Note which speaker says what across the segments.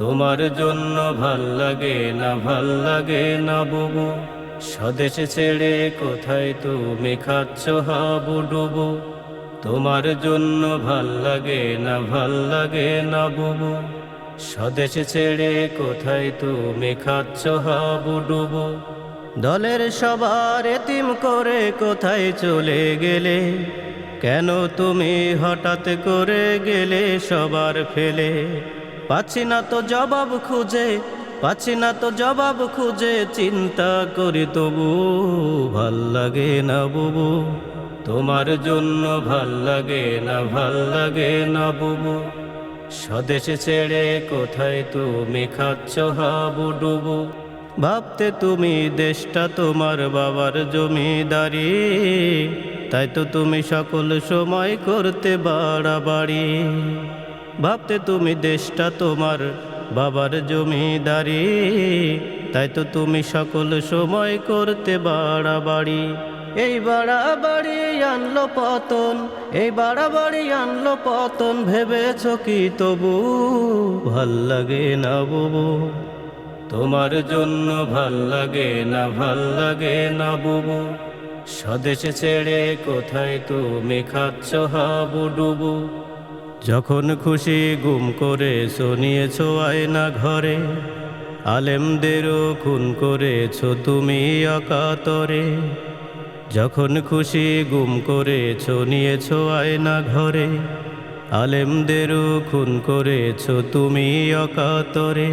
Speaker 1: তোমার জন্য ভালো লাগে না, ভালো লাগে না বুবু। স্বদেশ ছেড়ে কোথায় তুমি খাচ্ছ হাবু ডুবু তোমার জন্য ভালো লাগে না, ভালো লাগে না বুবু। স্বদেশ ছেড়ে কোথায় তুমি খাচ্ছ হাবু ডুবু দলের সবার এতিম করে কোথায় চলে গেলে? কেন তুমি হঠাৎ করে গেলে সবার ফেলে? পাচ্ছি না তো জবাব খুঁজে, পাচ্ছি না তো জবাব খুঁজে, চিন্তা করি তবু ভালো লাগে না বুবু। তোমার জন্য ভালো লাগে না, ভালো লাগে না বুবু। স্বদেশে ছেড়ে কোথায় তুমি খাচ্ছ হাবু ডুবু? ভাবতে তুমি দেশটা তোমার বাবার জমিদারি, তাই তো তুমি সকল সময় করতে বাড়াবাড়ি। ভাবতে তুমি দেশটা তোমার, বাবার জমিদারি। তাই তো তুমি সকল সময় করতে বাড়াবাড়ি। এই বাড়াবাড়ি আনলো পতন, এই বাড়াবাড়ি আনলো পতন, ভেবেছ কি তবু ভালো লাগে না বুবু? তোমার জন্য ভালো লাগে না, ভালো লাগে না বুবু? স্বদেশে ছেড়ে কোথায় তুমি খাচ্ছ হাবু ডুবু যখন খুশি গুম করে শোনিয়েছ আয়না ঘরে, আলেমদেরও খুন করেছ তুমি অকাতরে। যখন খুশি গুম করেছ নিয়েছ আয়না ঘরে, আলেমদেরও খুন করেছ তুমি অকাতরে।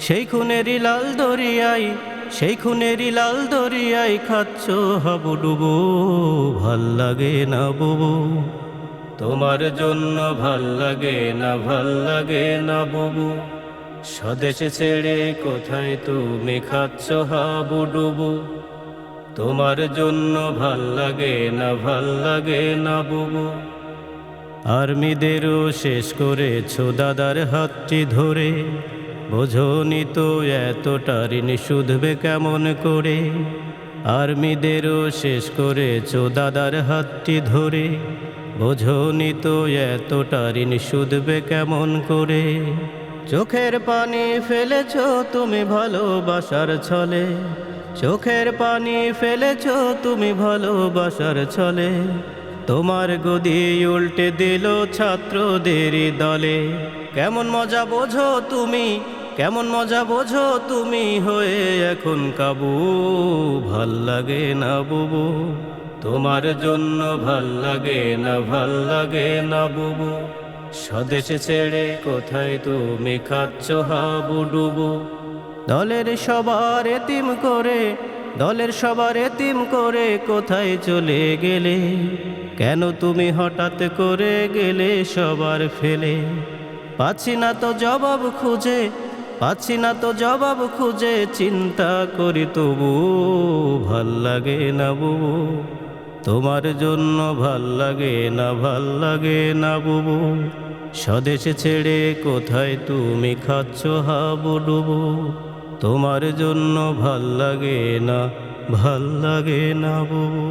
Speaker 1: সেই খুনেরই লাল দরিয়াই, সেই খুনেরই লাল দরিয়াই খাচ্ছ হাবু ডুবু, ভালো লাগে না বুবু। তোমার জন্য ভালো লাগে না, ভালো লাগে না বুবু। স্বদেশে ছেড়ে কোথায় তুমি খাচ্ছ হাবু ডুবু? তোমার জন্য ভালো লাগে না, ভালো লাগে না বুবু। আর্মিদেরও শেষ করেছ দাদার হাতটি ধরে। বোঝনি তো এতটা ঋণ শুধবে কেমন করে? আর্মিদেরও শেষ করেছ দাদার হাতটি ধরে। বোঝনি তো এতটা ঋণ শুধবে কেমন করে। চোখের পানি ফেলেছ তুমি ভালোবাসার ছলে। চোখের পানি ফেলেছ তুমি ভালোবাসার ছলে। তোমার গদি উল্টে দিল ছাত্রদের দলে। কেমন মজা বোঝো তুমি কেমন মজা বোঝো তুমি হয়ে এখন কাবু? ভালো লাগে না বুবু। তোমার জন্য ভালো লাগে না, ভালো লাগে না বুবু। স্বদেশে ছেড়ে কোথায় তুমি খাচ্ছ হাবু ডুবু? দলের সবার এতিম করে, দলের সবার এতিম করে কোথায় চলে গেলে? কেন তুমি হঠাৎ করে গেলে সবার ফেলে? পাচ্ছি না তো জবাব খুঁজে পাচ্ছি না তো জবাব খুঁজে, চিন্তা করি তবু ভালো লাগে না বুবু। তোমার জন্য ভালো লাগে না, ভালো লাগে না বুবু। স্বদেশে ছেড়ে কোথায় তুমি খাচ্ছ হাবু ডুবু। তোমার জন্য ভালো লাগে না, ভালো লাগে না বুবু।